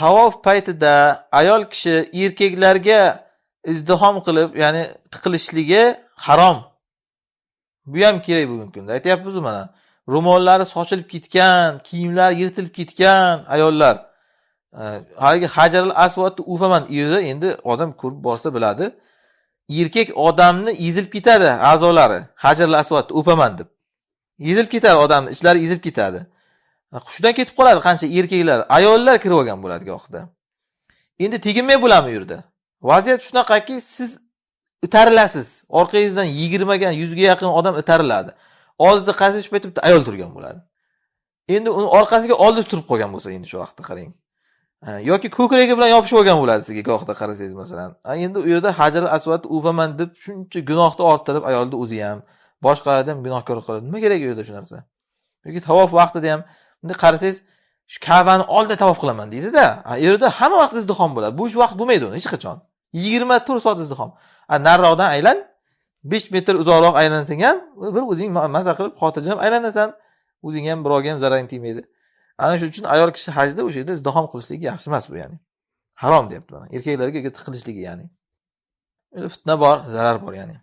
tavof paytida ayol kishi erkaklarga izdihom qilib ya'ni tiqilishligi harom. Bu ham kerak bugungi kunda. Aytyapmizu mana ro'mollari sochilib ketgan kiyimlari yirtilib ketgan ayollar. Haligi hajaril asvadni upaman uyida endi odam ko'rib borsa biladi. Erkak odamni ezilib ketadi a'zolari. Hajaril asvadni o'paman deb. Ezilib ketadi odamni ichlari ezilib ketadi. Hushidan ketib qoladi qancha erkaklar ayollar kirib olgan bo'ladi gohida. Endi teginmay bo'ladimi u yerda vaziyat shunaqaki siz itarilasiz orqangizdan yigirmaga yuzga yaqin odam itariladi oldida qaysi paytda bitta ayol turgan bo'ladi. Endi uni orqasiga oldida turib qolgan bo'lsa endi shu vaqtda qarang. Yoki ko'kragi bilan yopishib olgan bo'ladi sizga gohida qarasangiz masalan. Endi u yerda hajar asvad ufaman deb shuncha gunohni orttirib ayolni o'zi ham boshqalarni ham gunohkor qiladi nima kerak u yerda shu narsa? Yoki tavof vaqtida ham endi qarasangiz shu kabani oldida tavof qilaman deydida. U yerda hamma vaqt izdihom bo'ladi. Bo'sh vaqt bo'lmaydi uni hech qachon. Yigirma to'rt soat izdihom nariroqdan aylan besh metr uzoqroq aylansang ham bir o'zing maza qilib xotirjam aylanasan. O'zingga ham birovga ham zararing tegmaydi ana shuning uchun ayol kishi hajda o'sha yerda izdihom qilishligi yaxshi emas bu ya'ni. Harom deyapti mana erkaklarga tiqilishligi ya'ni. Fitna bor zarar bor ya'ni.